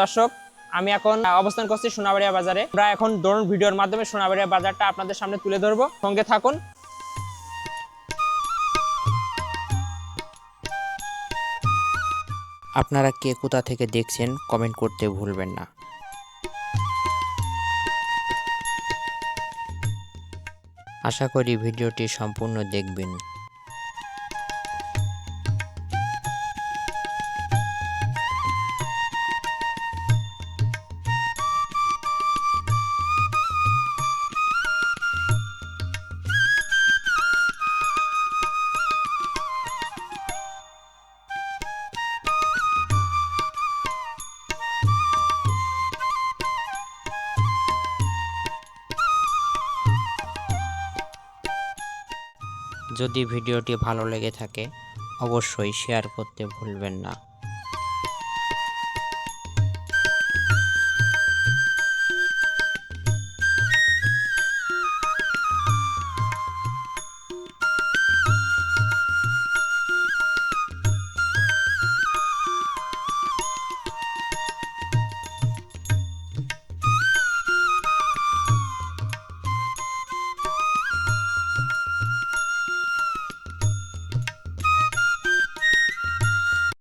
দর্শক, আমি এখন অবস্থান করছি সোনাবাড়িয়া বাজারে। আমরা এখন ড্রোন ভিডিওর মাধ্যমে সোনাবাড়িয়া বাজারটা আপনাদের সামনে তুলে ধরবো। সঙ্গে থাকুন। আপনারা কে কোথা থেকে দেখছেন, কমেন্ট করতে ভুলবেন না। আশা করি ভিডিওটি সম্পূর্ণ দেখবেন। যদি ভিডিওটি ভালো লেগে থাকে অবশ্যই শেয়ার করতে ভুলবেন না।